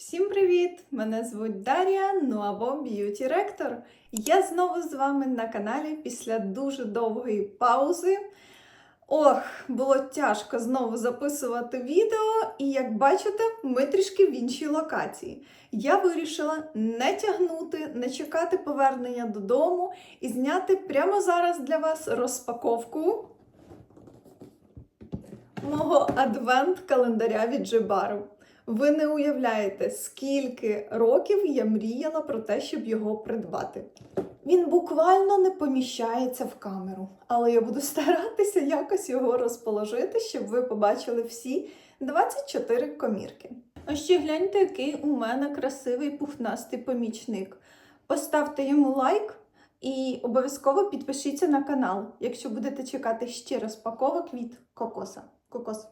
Всім привіт! Мене звуть Дар'я, ну або Б'юті Ректор. Я знову з вами на каналі після дуже довгої паузи. Ох, було тяжко знову записувати відео, і як бачите, ми трішки в іншій локації. Я вирішила не тягнути, не чекати повернення додому і зняти прямо зараз для вас розпаковку мого адвент-календаря від Джибару. Ви не уявляєте, скільки років я мріяла про те, щоб його придбати. Він буквально не поміщається в камеру, але я буду старатися якось його розположити, щоб ви побачили всі 24 комірки. А ще гляньте, який у мене красивий пухнастий помічник. Поставте йому лайк і обов'язково підпишіться на канал, якщо будете чекати ще розпаковок від кокоса. Кокос.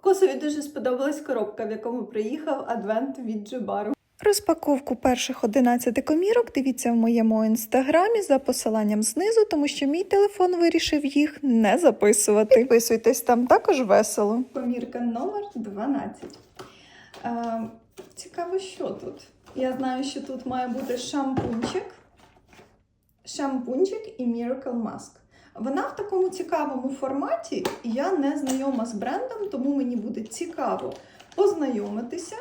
Кокосові дуже сподобалась коробка, в якому приїхав адвент від Джибару. Розпаковку перших 11 комірок дивіться в моєму інстаграмі за посиланням знизу, тому що мій телефон вирішив їх не записувати. Підписуйтесь там також весело. Комірка номер 12. Е, цікаво, що тут. Я знаю, що тут має бути шампунчик, шампунчик і Miracle Mask. Вона в такому цікавому форматі. Я не знайома з брендом, тому мені буде цікаво познайомитися.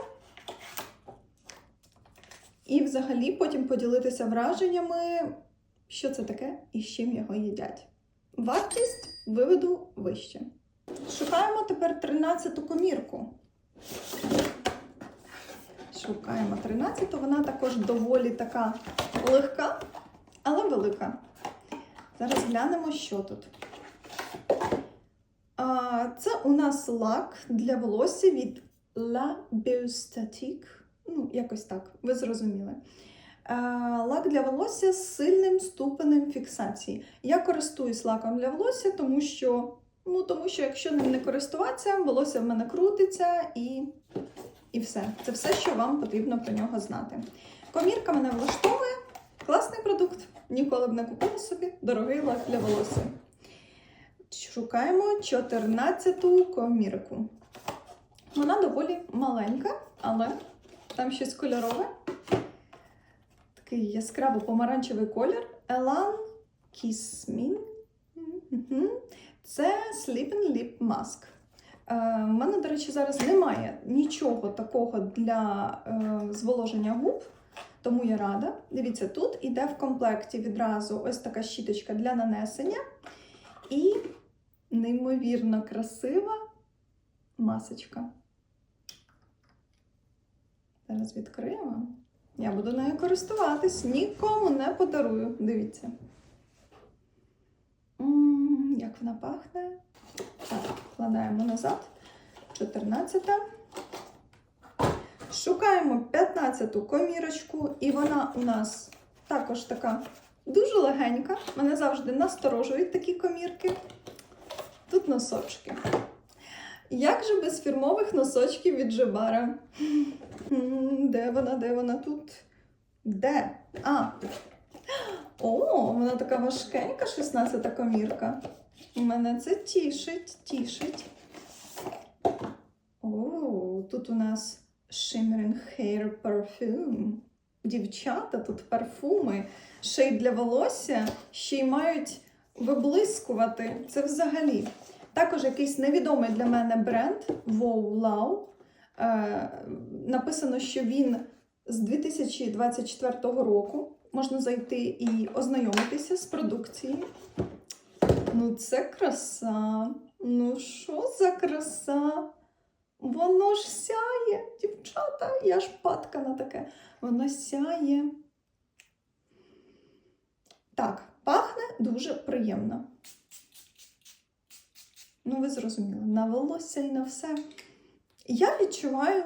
І взагалі потім поділитися враженнями, що це таке і з чим його їдять. Вартість виведу вище. Шукаємо тепер 13-ту комірку. Шукаємо 13-ту, вона також доволі така легка, але велика. Зараз глянемо, що тут. А, Це у нас лак для волосся від La Biostatique. Ну, якось так, ви зрозуміли. Лак для волосся з сильним ступенем фіксації. Я користуюсь лаком для волосся, тому що, ну, тому що якщо ним не користуватися, волосся в мене крутиться і, і все. Це все, що вам потрібно про нього знати. Комірка мене влаштовує. Класний продукт. Ніколи б не купила собі дорогий лак для волосся. Шукаємо 14-ту комірку. Вона доволі маленька, але там щось кольорове. Такий яскраво помаранчевий колір. Elan Kiss Me. Це Sleeping Lip Mask. Е, У мене, до речі, зараз немає нічого такого для е, зволоження губ. Тому я рада. Дивіться, тут іде в комплекті відразу ось така щіточка для нанесення і неймовірно красива масочка. Зараз відкриємо. Я буду нею користуватись, нікому не подарую. Дивіться. Як вона пахне. Так, вкладаємо назад. 14. Шукаємо 15-ту комірочку, і вона у нас також така дуже легенька. Мене завжди насторожують такі комірки. Тут носочки. Як же без фірмових носочків від Джебара? Де вона, де вона тут? Де? А. О, вона така важкенька, 16-та комірка. Мене це тішить, тішить. О, тут у нас Shimmering Hair Perfume. Дівчата, тут парфуми, ще й для волосся, ще й мають виблискувати. Це взагалі. Також якийсь невідомий для мене бренд Wow Lau. Е, написано, що він з 2024 року. Можна зайти і ознайомитися з продукцією. Ну, це краса. Ну, що за краса? Воно ж сяє, дівчата, я ж падка на таке. Воно сяє. Так, пахне дуже приємно. Ну, ви зрозуміли, на волосся і на все. Я відчуваю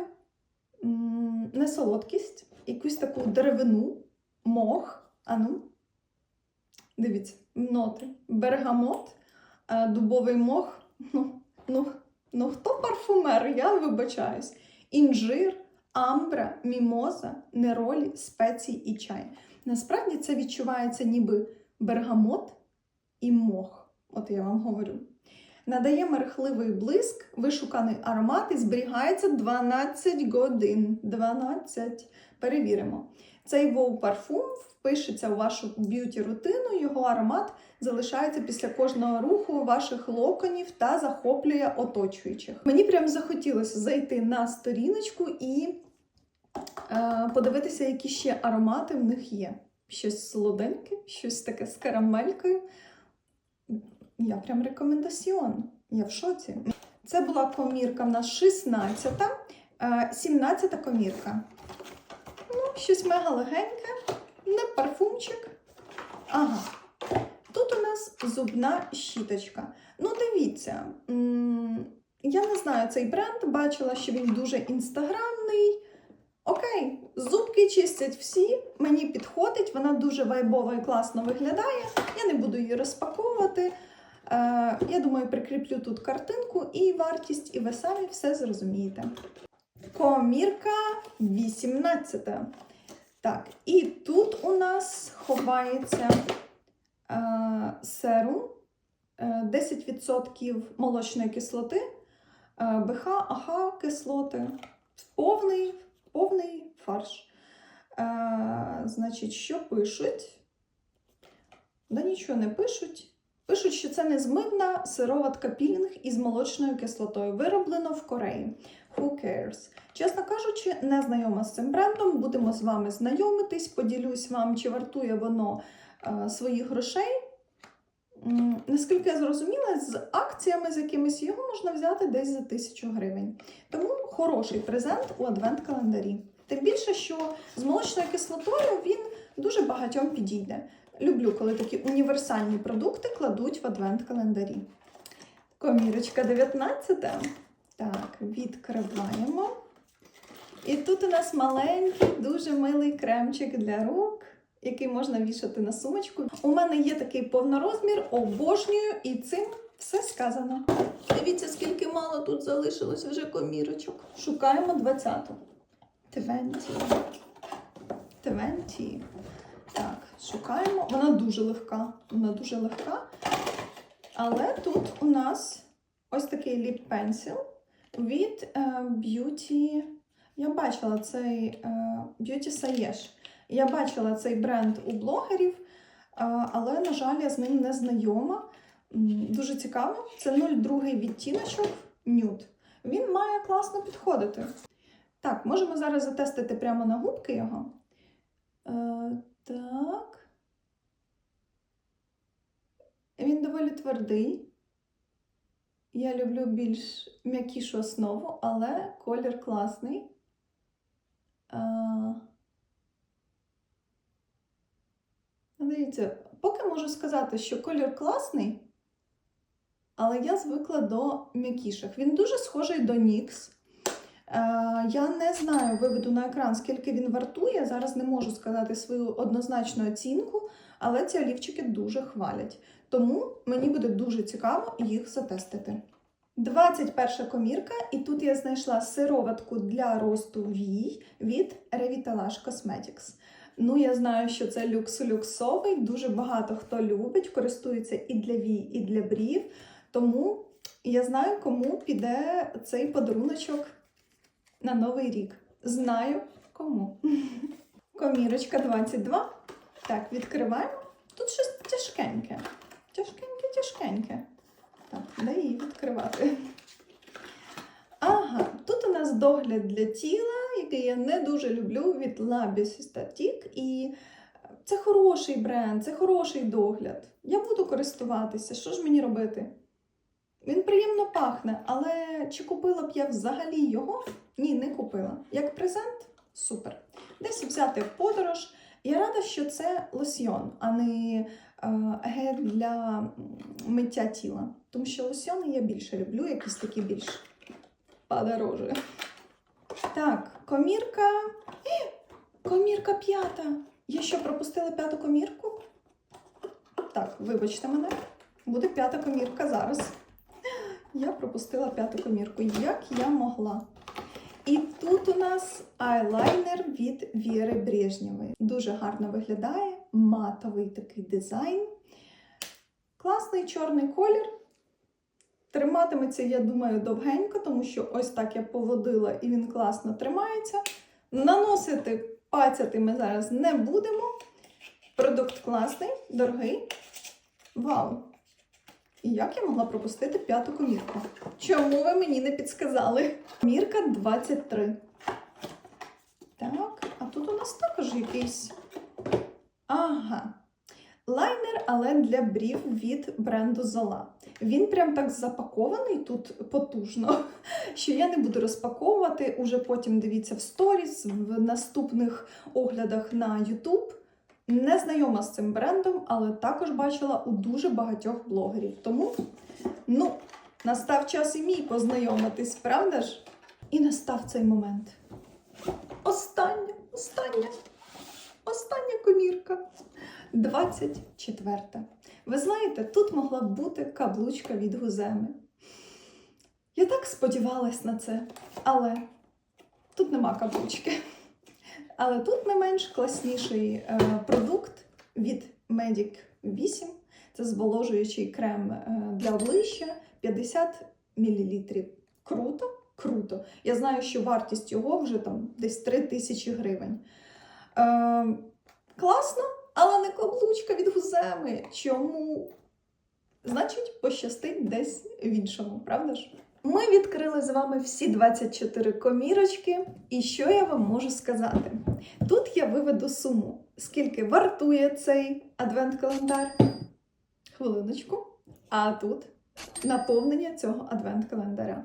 м, не солодкість, якусь таку деревину, мох. Ану, дивіться, ноти. Бергамот, е, дубовий мох. Ну, ну, Ну, хто парфумер? Я вибачаюсь. Інжир, амбра, мімоза, неролі, спеції і чай. Насправді це відчувається ніби бергамот і мох. От я вам говорю. Надає мерехливий блиск, вишуканий аромат і зберігається 12 годин. 12. Перевіримо. Цей воу парфум впишеться у вашу б'юті-рутину, його аромат залишається після кожного руху ваших локонів та захоплює оточуючих. Мені прям захотілося зайти на сторіночку і е, подивитися, які ще аромати в них є. Щось солоденьке, щось таке з карамелькою. Я прям рекомендаціон. Я в шоці. Це була комірка в нас 16-та, е, 17-та комірка. Ну, щось мега легеньке, не парфумчик. Ага. Тут у нас зубна щіточка. Ну, дивіться, я не знаю цей бренд, бачила, що він дуже інстаграмний. Окей, зубки чистять всі, мені підходить, вона дуже вайбово і класно виглядає. Я не буду її розпаковувати. Е, я думаю, прикріплю тут картинку і вартість, і ви самі все зрозумієте. Комірка 18. Так, і тут у нас ховається е, серум, е, 10% молочної кислоти, е, БХ, АХ кислоти, повний, повний фарш. Е, значить, що пишуть? Да нічого не пишуть. Пишуть, що це незмивна сироватка пілінг із молочною кислотою. Вироблено в Кореї. Who cares? Чесно кажучи, не знайома з цим брендом. Будемо з вами знайомитись, поділюсь вам, чи вартує воно е, своїх грошей. Наскільки я зрозуміла, з акціями з якимись його можна взяти десь за тисячу гривень. Тому хороший презент у адвент-календарі. Тим більше, що з молочною кислотою він дуже багатьом підійде. Люблю, коли такі універсальні продукти кладуть в адвент-календарі. Комірочка 19. Так, відкриваємо. І тут у нас маленький, дуже милий кремчик для рук, який можна вішати на сумочку. У мене є такий повнорозмір, обожнюю, і цим все сказано. Дивіться, скільки мало тут залишилось вже комірочок. Шукаємо 20-ту. 20. 20. Так, шукаємо. Вона дуже легка. Вона дуже легка. Але тут у нас ось такий ліп пенсіл від е, Beauty. Я бачила цей е, Beauty Sayesh. Я бачила цей бренд у блогерів, е, але, на жаль, я з ним не знайома. Дуже цікаво. Це 02 відтіночок нюд. Він має класно підходити. Так, можемо зараз затестити прямо на губки його. Е, так. Він доволі твердий. Я люблю більш м'якішу основу, але колір класний. А... Дивіться, поки можу сказати, що колір класний, але я звикла до м'якіших. Він дуже схожий до NYX. Я не знаю, виведу на екран, скільки він вартує. Зараз не можу сказати свою однозначну оцінку, але ці олівчики дуже хвалять. Тому мені буде дуже цікаво їх затестити. 21 комірка, і тут я знайшла сироватку для росту вій від Revitalash Cosmetics. Ну, я знаю, що це люкс люксовий, дуже багато хто любить, користується і для вій, і для брів. Тому я знаю, кому піде цей подаруночок на новий рік. Знаю кому. Комірочка 22. Так, відкриваємо. Тут щось тяжкеньке. Тяжкеньке, тяжкеньке. Так, де її відкривати? Ага, тут у нас догляд для тіла, який я не дуже люблю від Biosistatique. І це хороший бренд, це хороший догляд. Я буду користуватися. Що ж мені робити? Він приємно пахне, але чи купила б я взагалі його? Ні, не купила. Як презент супер. Десь взяти в подорож. Я рада, що це лосьйон, а не гель для миття тіла. Тому що лосьйони я більше люблю, якісь такі більш подорожі. Так, комірка. Е, комірка п'ята. Я що, пропустила п'яту комірку? Так, вибачте мене. Буде п'ята комірка зараз. Я пропустила п'яту комірку. Як я могла? І тут у нас айлайнер від Віри Брежнєвої. Дуже гарно виглядає, матовий такий дизайн. Класний чорний колір. Триматиметься, я думаю, довгенько, тому що ось так я поводила і він класно тримається. Наносити, пацяти ми зараз не будемо. Продукт класний, дорогий. Вау! І як я могла пропустити п'яту комірку? Чому ви мені не підсказали? Комірка 23. Так, а тут у нас також якийсь. Ага. Лайнер, але для брів від бренду Zola. Він прям так запакований тут потужно, що я не буду розпаковувати. Уже потім дивіться в сторіс, в наступних оглядах на YouTube. Не знайома з цим брендом, але також бачила у дуже багатьох блогерів. Тому, ну, настав час і мій познайомитись, правда ж? І настав цей момент. Остання, остання, остання комірка. 24. Ви знаєте, тут могла б бути каблучка від гуземи. Я так сподівалась на це, але тут нема каблучки. Але тут не менш класніший е, продукт від Medic 8. Це зволожуючий крем е, для обличчя 50 мл. Круто? Круто. Я знаю, що вартість його вже там десь 3 тисячі гривень. Е, класно, але не каблучка від гуземи. Чому? Значить, пощастить десь в іншому, правда ж? Ми відкрили з вами всі 24 комірочки, і що я вам можу сказати? Тут я виведу суму, скільки вартує цей адвент-календар. Хвилиночку. А тут наповнення цього адвент-календаря.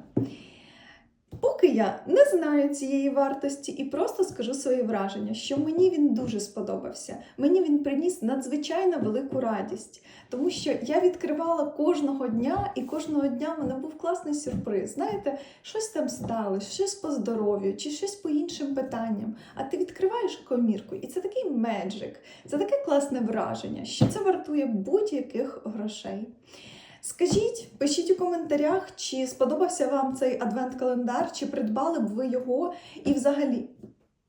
Поки я не знаю цієї вартості і просто скажу свої враження, що мені він дуже сподобався. Мені він приніс надзвичайно велику радість, тому що я відкривала кожного дня, і кожного дня в мене був класний сюрприз. Знаєте, щось там сталося, щось по здоров'ю чи щось по іншим питанням. А ти відкриваєш комірку, і це такий меджик, це таке класне враження, що це вартує будь-яких грошей. Скажіть, пишіть у коментарях, чи сподобався вам цей адвент-календар, чи придбали б ви його і взагалі.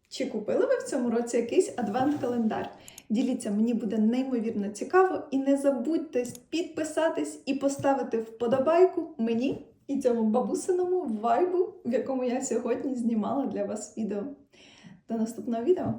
Чи купили ви в цьому році якийсь адвент-календар? Діліться, мені буде неймовірно цікаво. І не забудьте підписатись і поставити вподобайку мені і цьому бабусиному вайбу, в якому я сьогодні знімала для вас відео. До наступного відео!